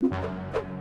you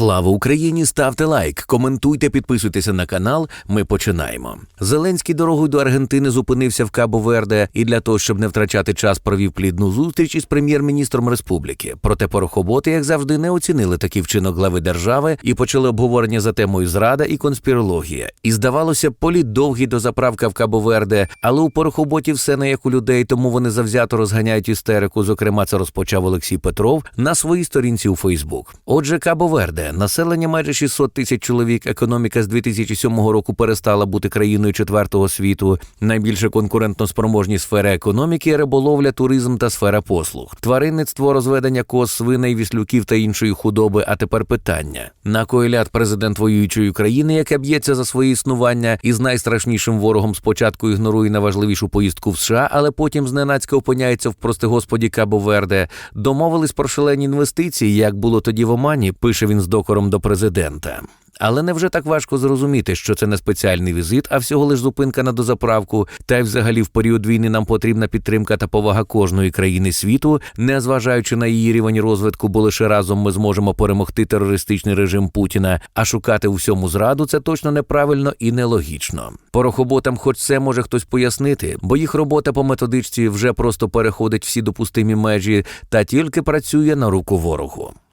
Слава Україні! Ставте лайк, коментуйте, підписуйтеся на канал. Ми починаємо. Зеленський дорогою до Аргентини зупинився в Кабо Верде і для того, щоб не втрачати час, провів плідну зустріч із прем'єр-міністром республіки. Проте порохоботи, як завжди, не оцінили такий вчинок глави держави і почали обговорення за темою зрада і конспірологія. І здавалося, політ довгий до заправка в Кабо Верде, але у порохоботі все не як у людей, тому вони завзято розганяють істерику. Зокрема, це розпочав Олексій Петров на своїй сторінці у Фейсбук. Отже, Кабо Верде, населення майже 600 тисяч чоловік. Економіка з 2007 року перестала бути країною четвертого світу. Найбільше конкурентноспроможні сфери економіки риболовля, туризм та сфера послуг, тваринництво, розведення коз, свиней, віслюків та іншої худоби. А тепер питання на коїлят президент воюючої країни, яке б'ється за своє існування, і з найстрашнішим ворогом спочатку ігнорує найважливішу поїздку в США, але потім зненацька опиняється в прости господі Кабо Верде. Домовились про шалені інвестиції, як було тоді в Омані. Пише він з докором до президента. Але невже так важко зрозуміти, що це не спеціальний візит, а всього лиш зупинка на дозаправку? Та й взагалі в період війни нам потрібна підтримка та повага кожної країни світу, не зважаючи на її рівень розвитку, бо лише разом ми зможемо перемогти терористичний режим Путіна. А шукати у всьому зраду це точно неправильно і нелогічно. Порохоботам, хоч це може хтось пояснити, бо їх робота по методичці вже просто переходить всі допустимі межі та тільки працює на руку ворогу.